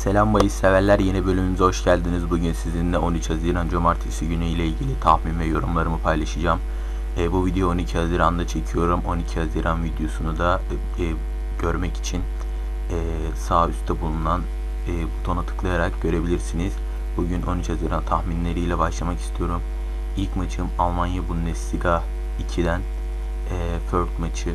Selam bahis severler yeni bölümümüze hoş geldiniz. Bugün sizinle 13 Haziran Cumartesi günü ile ilgili tahmin ve yorumlarımı paylaşacağım. E, bu video 12 Haziran'da çekiyorum. 12 Haziran videosunu da e, görmek için e, sağ üstte bulunan e, butona tıklayarak görebilirsiniz. Bugün 13 Haziran tahminleriyle başlamak istiyorum. İlk maçım Almanya Bundesliga 2'den e, Fürth maçı.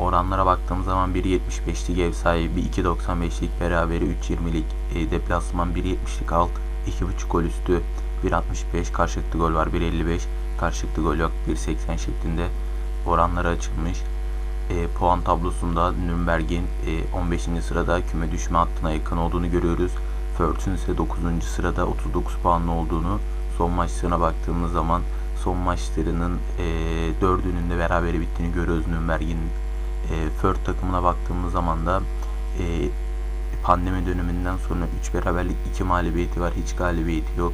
Oranlara baktığım zaman 1.75'lik ev sahibi, 2.95'lik beraberi, 3.20'lik e, deplasman, 1.70'lik alt, 2.5 gol üstü, 1.65 karşılıklı gol var, 1.55 karşılıklı gol yok, 1.80 şeklinde oranları açılmış. E, puan tablosunda Nürnberg'in e, 15. sırada küme düşme hattına yakın olduğunu görüyoruz. Fürth'ün ise 9. sırada 39 puanlı olduğunu son maçlarına baktığımız zaman son maçlarının e, dördünün de berabere bittiğini görüyoruz Nürnberg'in e, Fürth takımına baktığımız zaman da e, pandemi döneminden sonra 3 beraberlik 2 mağlubiyeti var. Hiç galibiyeti yok.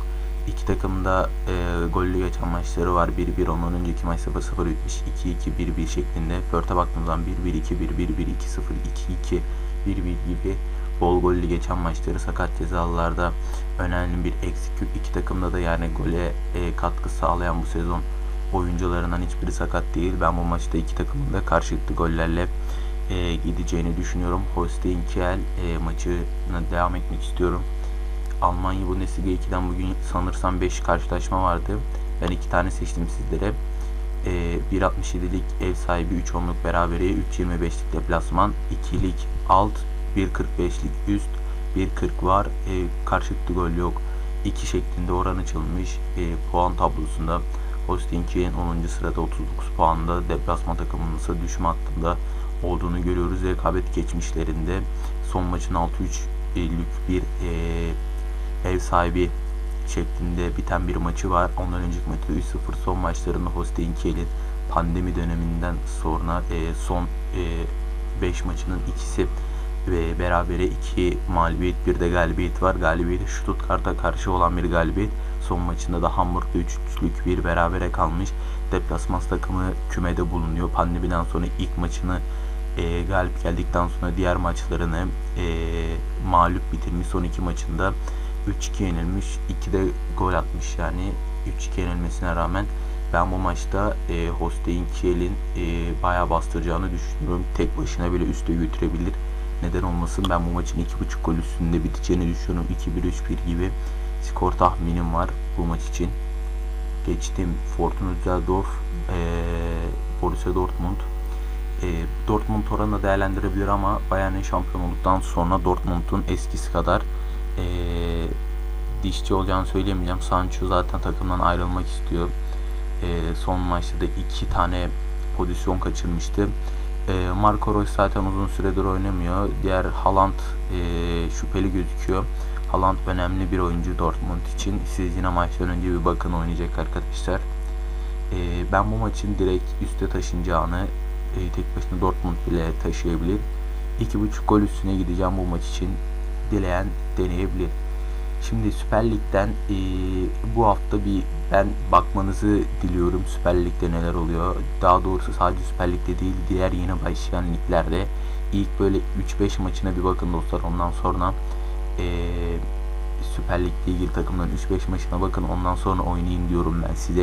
İki takımda e, gollü geçen maçları var. 1-1 ondan önceki maç 0-0 bitmiş. 2-2 1-1 şeklinde. Fürth'e baktığımız zaman 1-1 2-1 1-1 2-0 2-2 1-1 gibi bol gollü geçen maçları sakat cezalılarda önemli bir eksik. İki takımda da yani gole e, katkı sağlayan bu sezon oyuncularından hiçbiri sakat değil. Ben bu maçta iki takımın da karşılıklı gollerle e, gideceğini düşünüyorum. Holstein Kiel e, maçına devam etmek istiyorum. Almanya Bundesliga 2'den bugün sanırsam 5 karşılaşma vardı. Ben iki tane seçtim sizlere. E, 1.67'lik ev sahibi 3 onluk berabere 3.25'lik deplasman 2'lik alt 1.45'lik üst 1.40 var. E, karşılıklı gol yok. 2 şeklinde oran açılmış. E, puan tablosunda Holstein Kiel'in 10. sırada 39 puanda deplasman takımının ise düşme hattında olduğunu görüyoruz. Rekabet geçmişlerinde son maçın 6-3'lük bir e, ev sahibi şeklinde biten bir maçı var. Ondan önceki maçta 3-0 son maçlarında Holstein Kiel'in pandemi döneminden sonra e, son 5 e, maçının ikisi ve berabere 2 mağlubiyet bir de galibiyet var. Galibiyeti Stuttgart'a karşı olan bir galibiyet. Son maçında da Hamburg'da 3-3'lük bir berabere kalmış. Deplasman takımı kümede bulunuyor. Pandemiden sonra ilk maçını e, galip geldikten sonra diğer maçlarını e, mağlup bitirmiş. Son iki maçında 3-2 yenilmiş. 2 de gol atmış yani. 3-2 yenilmesine rağmen ben bu maçta e, Holstein Kiel'in e, bayağı bastıracağını düşünüyorum. Tek başına bile üste götürebilir. Neden olmasın ben bu maçın 2.5 gol üstünde biteceğini düşünüyorum. 2-1-3-1 gibi skor tahminim var bu maç için. Geçtim Fortuna Düsseldorf, e, Borussia Dortmund. E, Dortmund oranla değerlendirebilir ama Bayern'in şampiyon olduktan sonra Dortmund'un eskisi kadar e, dişçi olacağını söyleyemeyeceğim. Sancho zaten takımdan ayrılmak istiyor. E, son maçta da iki tane pozisyon kaçırmıştı. E, Marco Reus zaten uzun süredir oynamıyor. Diğer Haaland e, şüpheli gözüküyor. Haaland önemli bir oyuncu Dortmund için. Siz yine maçtan önce bir bakın oynayacak arkadaşlar. E, ben bu maçın direkt üste taşınacağını e, tek başına Dortmund bile taşıyabilir. 2.5 gol üstüne gideceğim bu maç için. Dileyen deneyebilir. Şimdi Süper Lig'den e, bu hafta bir ben bakmanızı diliyorum Süper Lig'de neler oluyor. Daha doğrusu sadece Süper Lig'de değil diğer yeni başlayan liglerde ilk böyle 3-5 maçına bir bakın dostlar. Ondan sonra e, Süper Lig'de ilgili takımların 3-5 maçına bakın ondan sonra oynayın diyorum ben size.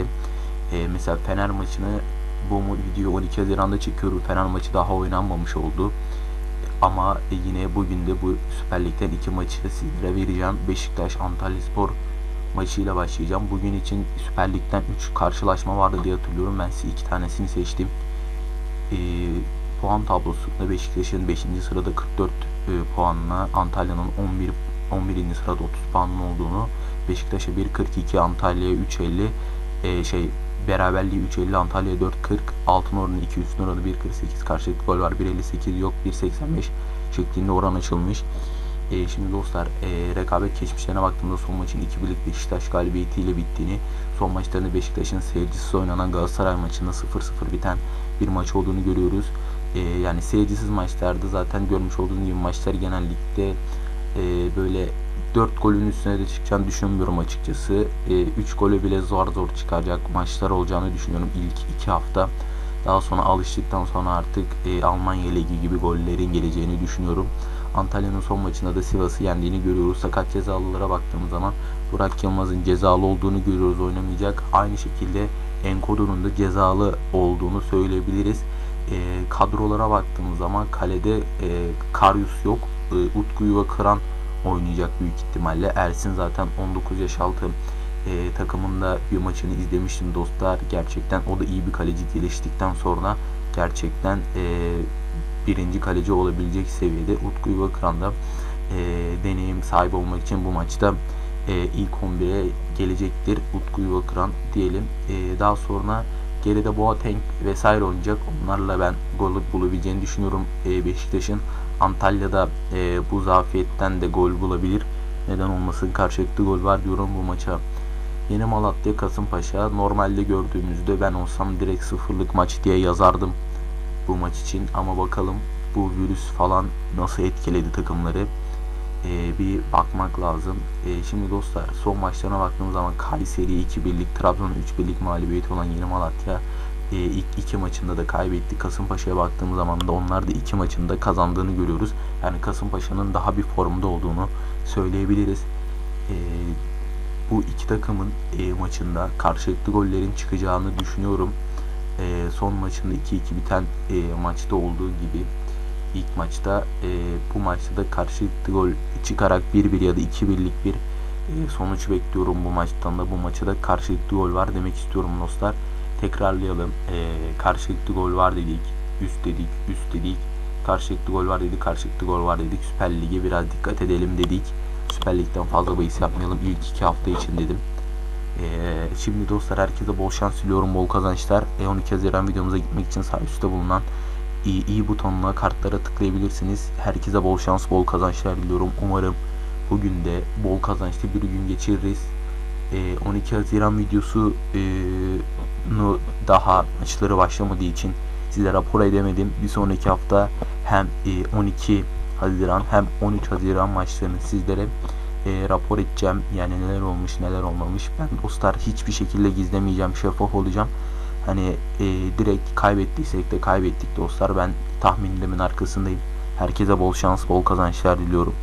E, mesela Fener maçını bu video 12 Haziran'da çekiyorum. Fener maçı daha oynanmamış oldu. Ama yine bugün de bu Süper Lig'den iki maçı sizlere vereceğim. Beşiktaş Antalya Spor maçıyla başlayacağım. Bugün için Süper Lig'den 3 karşılaşma vardı diye hatırlıyorum. Ben size iki tanesini seçtim. E, puan tablosunda Beşiktaş'ın 5. sırada 44 e, puanla Antalya'nın 11 11. sırada 30 puanın olduğunu Beşiktaş'a 1.42 Antalya'ya 3.50 e, şey beraberliği 3.50 Antalya 4.40 altın oranı 2 üstün oranı 1.48 karşılıklı gol var 1.58 yok 1.85 şeklinde oran açılmış. E, şimdi dostlar e, rekabet geçmişlerine baktığımda son maçın 2 birlik Beşiktaş galibiyetiyle bittiğini son maçlarında Beşiktaş'ın seyircisiz oynanan Galatasaray maçında 0-0 biten bir maç olduğunu görüyoruz. E, yani seyircisiz maçlarda zaten görmüş olduğunuz gibi maçlar genellikle e, böyle 4 golün üstüne de çıkacağını düşünmüyorum açıkçası. E, 3 golü bile zor zor çıkacak maçlar olacağını düşünüyorum ilk 2 hafta. Daha sonra alıştıktan sonra artık e, Almanya Ligi gibi gollerin geleceğini düşünüyorum. Antalya'nın son maçında da Sivas'ı yendiğini görüyoruz. Sakat cezalılara baktığımız zaman Burak Yılmaz'ın cezalı olduğunu görüyoruz oynamayacak. Aynı şekilde Enkodu'nun da cezalı olduğunu söyleyebiliriz. E, kadrolara baktığımız zaman kalede e, Karyus yok. E, Utku Yuva Kıran oynayacak büyük ihtimalle. Ersin zaten 19 yaş altı e, takımında bir maçını izlemiştim dostlar. Gerçekten o da iyi bir kaleci geliştikten sonra gerçekten e, birinci kaleci olabilecek seviyede Utku Yuvakıran'da e, deneyim sahibi olmak için bu maçta e, ilk 11'e gelecektir Utku Yuvakıran diyelim. E, daha sonra geride Boateng vesaire oynayacak. Onlarla ben gol bulabileceğini düşünüyorum e, Beşiktaş'ın. Antalya'da e, bu zafiyetten de gol bulabilir. Neden olmasın karşılıklı gol var diyorum bu maça. Yeni Malatya Kasımpaşa normalde gördüğümüzde ben olsam direkt sıfırlık maç diye yazardım bu maç için ama bakalım bu virüs falan nasıl etkiledi takımları ee, bir bakmak lazım. Ee, şimdi dostlar son maçlarına baktığımız zaman Kayseri 2 birlik, Trabzon 3 birlik mağlubiyeti olan Yeni Malatya ilk iki maçında da kaybetti. Kasımpaşa'ya baktığımız zaman da onlar da iki maçında kazandığını görüyoruz. Yani Kasımpaşa'nın daha bir formda olduğunu söyleyebiliriz. Ee, bu iki takımın e, maçında karşılıklı gollerin çıkacağını düşünüyorum. E, son maçında 2-2 biten e, maçta olduğu gibi ilk maçta e, bu maçta da karşılıklı gol çıkarak 1-1 ya da 2-1'lik bir e, sonuç bekliyorum bu maçtan da. Bu maçta da karşılıklı gol var demek istiyorum dostlar. Tekrarlayalım. E, karşılıklı gol var dedik. Üst dedik. Üst dedik. Karşılıklı gol var dedik. Karşılıklı gol var dedik. Süper Lig'e biraz dikkat edelim dedik. Süper Lig'den fazla bahis yapmayalım ilk iki hafta için dedim. Ee, şimdi dostlar herkese bol şans diliyorum, bol kazançlar. E 12 Haziran videomuza gitmek için sağ üstte bulunan iyi, iyi butonuna kartlara tıklayabilirsiniz. Herkese bol şans, bol kazançlar diliyorum. Umarım bugün de bol kazançlı bir gün geçiririz. E, 12 Haziran videosu e, nu daha maçları başlamadığı için size rapor edemedim. Bir sonraki hafta hem e, 12 Haziran hem 13 Haziran maçlarını sizlere e, rapor edeceğim. Yani neler olmuş neler olmamış. Ben dostlar hiçbir şekilde gizlemeyeceğim. Şeffaf olacağım. Hani e, direkt kaybettiysek de kaybettik dostlar. Ben tahminimin arkasındayım. Herkese bol şans, bol kazançlar diliyorum.